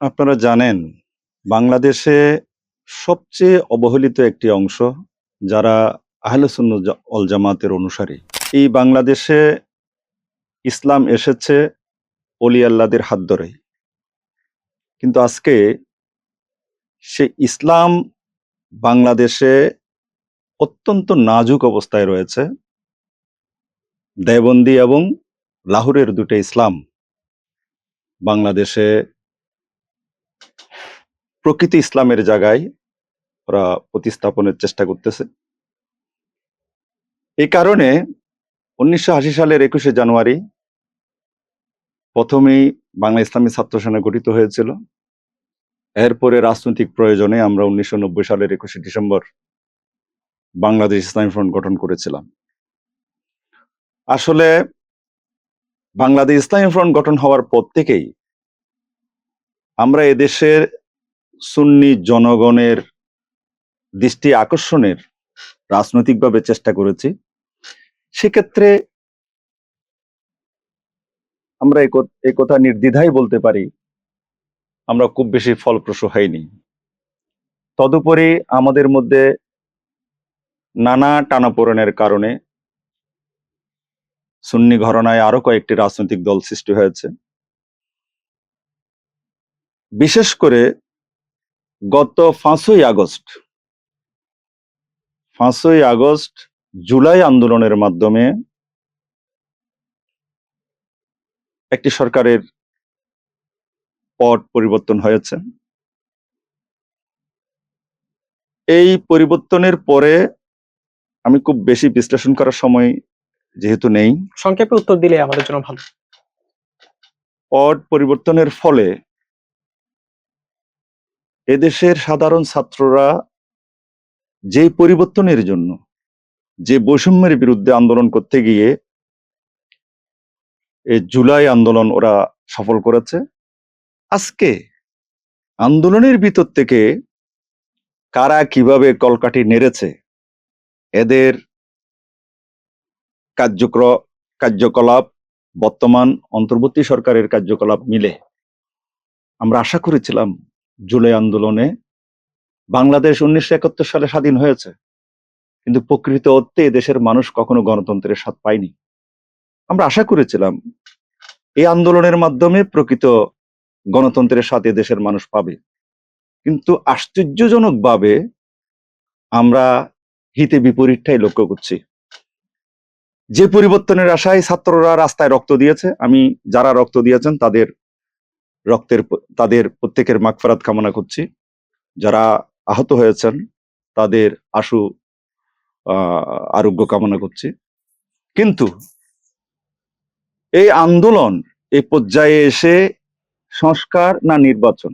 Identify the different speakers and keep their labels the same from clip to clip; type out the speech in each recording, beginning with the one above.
Speaker 1: আপনারা জানেন, বাংলাদেশে সবচেয়ে অবহেলিত একটি অংশ যারা আহলে সুন্নত অল জামাতের অনুসারী। এই বাংলাদেশে ইসলাম এসেছে অলি আল্লাদের হাত ধরে কিন্তু আজকে সে ইসলাম বাংলাদেশে অত্যন্ত নাজুক অবস্থায় রয়েছে। দেওবন্দি এবং লাহোরের দুটো ইসলাম বাংলাদেশে প্রকৃতি ইসলামের জায়গায় ওরা প্রতিস্থাপনের চেষ্টা করতেছে। এই কারণে উনিশশো আশি সালের একুশে জানুয়ারি প্রথমেই বাংলা ইসলামী ছাত্র সেনা গঠিত হয়েছিল। এরপরে রাজনৈতিক প্রয়োজনে আমরা উনিশশো নব্বই সালের একুশে ডিসেম্বর বাংলাদেশ ইসলামী ফ্রন্ট গঠন করেছিলাম। আসলে বাংলাদেশ ইসলামী ফ্রন্ট গঠন হওয়ার পর থেকেই আমরা এদেশের সুন্নি জনগণের দৃষ্টি আকর্ষণের রাজনৈতিকভাবে চেষ্টা করেছি। সেক্ষেত্রে আমরা এই কথা নির্দ্বিধায় বলতে পারি, আমরা খুব বেশি ফলপ্রসূ হয়নি তদুপরি আমাদের মধ্যে নানা টানাপোড়েনের কারণে সুন্নি ঘরনায় আরও কয়েকটি রাজনৈতিক দল সৃষ্টি হয়েছে। বিশেষ করে গত পাঁচই আগস্ট পাঁচই আগস্ট জুলাই আন্দোলনের মাধ্যমে একটি সরকারের পট পরিবর্তন হয়েছে। এই পরিবর্তনের পরে আমি খুব বেশি বিশ্লেষণ করার সময় যেহেতু নেই।
Speaker 2: সংক্ষেপে উত্তর দিলে আমাদের জন্য ভালো।
Speaker 1: পট পরিবর্তনের ফলে এদেশের সাধারণ ছাত্ররা যে পরিবর্তনের জন্য, যে বৈষম্যের বিরুদ্ধে আন্দোলন করতে গিয়ে এই জুলাই আন্দোলন ওরা সফল করেছে, আজকে আন্দোলনের ভিতর থেকে কারা কীভাবে কলকাঠি নেড়েছে, এদের কার্যক্র, কার্যকলাপ, বর্তমান অন্তর্বর্তী সরকারের কার্যকলাপ মিলে। আমরা আশা করেছিলাম জুলাই আন্দোলনে বাংলাদেশ উনিশশো একাত্তর সালে স্বাধীন হয়েছে। কিন্তু প্রকৃত অর্থে দেশের মানুষ কখনো গণতন্ত্রের স্বাদ পায়নি। আমরা আশা করেছিলাম, এই আন্দোলনের মাধ্যমে প্রকৃত গণতন্ত্রের সাথে দেশের মানুষ পাবে। কিন্তু আশ্চর্যজনকভাবে আমরা হিতে বিপরীতটাই লক্ষ্য করছি। যে পরিবর্তনের আশায় ছাত্ররা রাস্তায় রক্ত দিয়েছে, আমি যারা রক্ত দিয়েছেন তাদের রক্তের তাদের প্রত্যেকের মাগফারাত কামনা করছি। যারা আহত হয়েছেন, তাদের আশু আরোগ্য কামনা করছি। কিন্তু এই আন্দোলন এই পর্যায়ে এসে সংস্কার না নির্বাচন?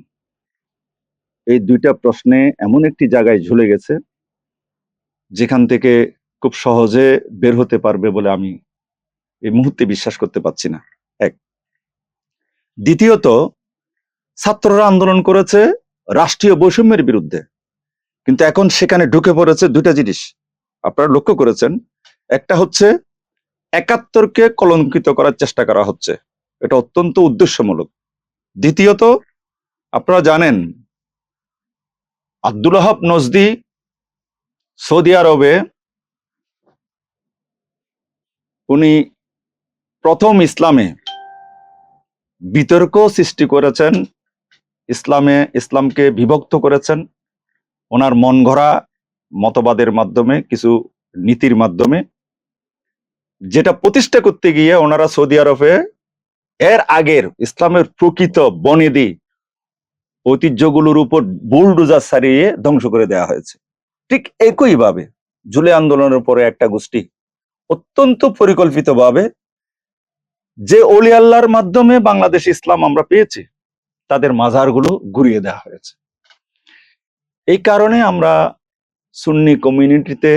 Speaker 1: এই দুইটা প্রশ্নে এমন একটি জায়গায় ঝুলে গেছে, যেখান থেকে খুব সহজে বের হতে পারবে বলে আমি এই মুহূর্তে বিশ্বাস করতে পারছি না। এক। দ্বিতীয়ত ছাত্ররা আন্দোলন করেছে রাষ্ট্রীয় বৈষম্যের বিরুদ্ধে। কিন্তু এখন সেখানে ঢুকে পড়েছে দুইটা জিনিস। আপনারা লক্ষ্য করেছেন, একটা হচ্ছে একাত্তরকে কলঙ্কিত করার চেষ্টা করা হচ্ছে। এটা অত্যন্ত উদ্দেশ্যমূলক। দ্বিতীয়ত, আপনারা জানেন, আব্দুল আহাব নজদি সৌদি আরবে উনি প্রথম ইসলামে বিতর্ক সৃষ্টি করেছেন ইসলামে, ইসলামকে বিভক্ত করেছেন। ওনার মন গড়া মতবাদের মাধ্যমে, কিছু নীতির মাধ্যমে, যেটা প্রতিষ্ঠা করতে গিয়ে ওনারা সৌদি আরবে এর আগের ইসলামের প্রকৃত বনেদি ঐতিহ্যগুলোর উপর বুলডোজার সারিয়ে ধ্বংস করে দেওয়া হয়েছে। ঠিক একইভাবে জুলাই আন্দোলনের পরে একটা গোষ্ঠী অত্যন্ত পরিকল্পিতভাবে যে অলি আল্লাহর মাধ্যমে বাংলাদেশ ইসলাম আমরা পেয়েছি তাদের মাজারগুলো ঘুরিয়ে দেওয়া হয়েছে। এই কারণে আমরা সুন্নি কমিউনিটিতে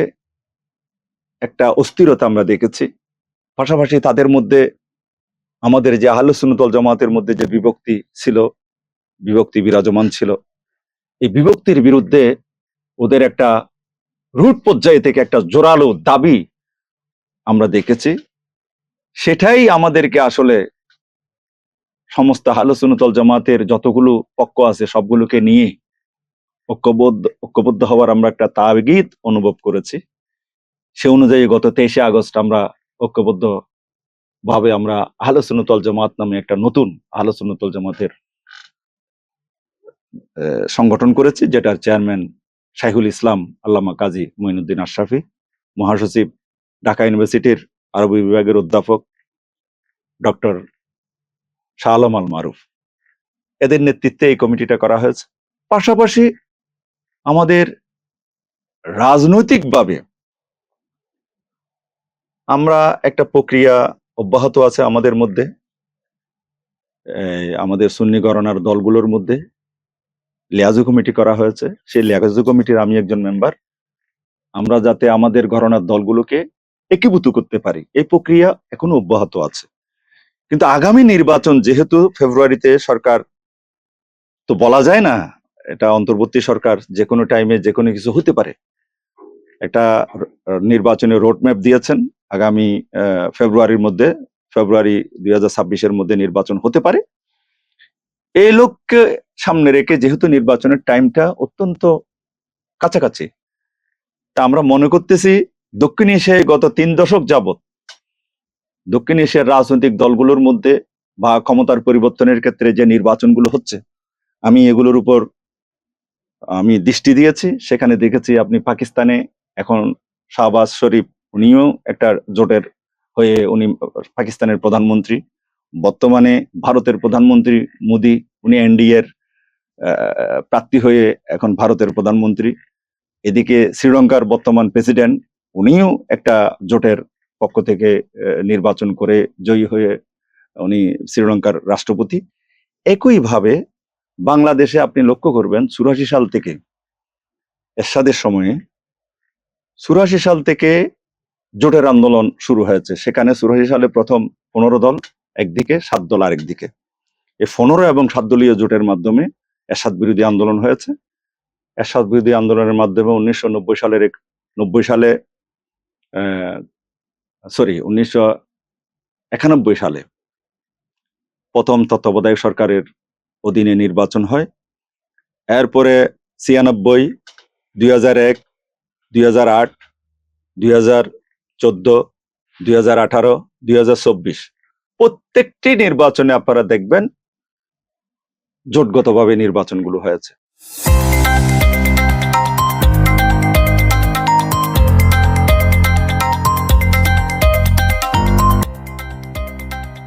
Speaker 1: একটা অস্থিরতা আমরা দেখেছি। পাশাপাশি তাদের মধ্যে আমাদের যে আহলে সুন্নতল জামাতের মধ্যে যে বিভক্তি ছিল, বিভক্তি বিরাজমান ছিল, এই বিভক্তির বিরুদ্ধে ওদের একটা রুট পর্যায়ে থেকে একটা জোরালো দাবি আমরা দেখেছি। সেটাই আমাদেরকে আসলে সমস্ত হালসুনতল জামাতের যতগুলো পক্ষ আছে, সবগুলোকে নিয়ে ঐক্যবদ্ধ ঐক্যবদ্ধ হওয়ার আমরা একটা তাগিদ অনুভব করেছি। সে অনুযায়ী গত তেইশে আগস্ট আমরা ঐক্যবদ্ধ ভাবে আমরা আহলসুনতল জামাত নামে একটা নতুন আহলসুনতল জামাতের সংগঠন করেছি, যেটার চেয়ারম্যান শাইখুল ইসলাম, আল্লামা কাজী মঈনুদ্দিন আশরাফি, মহাসচিব ঢাকা ইউনিভার্সিটির আরবি বিভাগের অধ্যাপক ডক্টর শাহ আলম আল মারুফ এদের নেতৃত্বে এই কমিটিটা করা হয়েছে। পাশাপাশি আমাদের রাজনৈতিকভাবে আমরা একটা প্রক্রিয়া অব্যাহত আছে আমাদের মধ্যে। আমাদের সুন্নি গণনার দলগুলোর মধ্যে। লিয়াজু কমিটি করা হয়েছে। সেই লিয়াজু কমিটির আমি একজন মেম্বার। আমরা যাতে আমাদের গণনার দলগুলোকে একীভূত করতে পারি। এই প্রক্রিয়া এখনও অব্যাহত আছে। কিন্তু আগামী নির্বাচন যেহেতু ফেব্রুয়ারিতে সরকার, তো বলা যায় না, এটা অন্তর্বর্তী সরকার যে কোনো টাইমে যে কোনো কিছু হতে পারে। একটা র- নির্বাচনের রোডম্যাপ দিয়েছেন, আগামী ফেব্রুয়ারির মধ্যে, ফেব্রুয়ারি দুই হাজার ছাব্বিশের মধ্যে নির্বাচন হতে পারে। এই লোককে সামনে রেখে যেহেতু নির্বাচনের টাইমটা অত্যন্ত কাছাকাছি, তা আমরা মনে করতেছি দক্ষিণ এশিয়ায় গত তিন দশক যাবত দক্ষিণ এশিয়ার রাজনৈতিক দলগুলোর মধ্যে বা ক্ষমতার পরিবর্তনের ক্ষেত্রে যে নির্বাচনগুলো হচ্ছে, আমি এগুলোর উপর, আমি দৃষ্টি দিয়েছি। সেখানে দেখেছি আপনি পাকিস্তানে এখন শাহবাজ শরীফ উনিও একটা জোটের হয়ে উনি পাকিস্তানের প্রধানমন্ত্রী। বর্তমানে ভারতের প্রধানমন্ত্রী মোদি, উনি এনডিএ এর প্রার্থী হয়ে এখন ভারতের প্রধানমন্ত্রী। এদিকে শ্রীলঙ্কার বর্তমান প্রেসিডেন্ট উনিও একটা জোটের পক্ষ থেকে নির্বাচন করে জয়ী হয়ে উনি শ্রীলঙ্কার রাষ্ট্রপতি। একইভাবে বাংলাদেশে আপনি লক্ষ্য করবেন চুরাশি সাল থেকে এরশাদের সময়ে চুরাশি সাল থেকে জোটের আন্দোলন শুরু হয়েছে। সেখানে চুরাশি সালে প্রথম পনেরো দল একদিকে, সাত দল আরেকদিকে এই পনেরো এবং সাত দলীয় জোটের মাধ্যমে এরশাদ বিরোধী আন্দোলন হয়েছে। এরশাদ বিরোধী আন্দোলনের মাধ্যমে উনিশশো নব্বই সালের নব্বই সালে সরি, উনিশশো একানব্বই সালে প্রথম তত্ত্বাবধায়ক সরকারের অধীনে নির্বাচন হয়। এরপরে ছিয়ানব্বই, দুই হাজার এক, দুই হাজার আট, দুই হাজার চোদ্দ, দুই হাজার আঠারো, দুই হাজার চব্বিশ। প্রত্যেকটি নির্বাচনে আপনারা দেখবেন জোটগতভাবে নির্বাচনগুলো হয়েছে।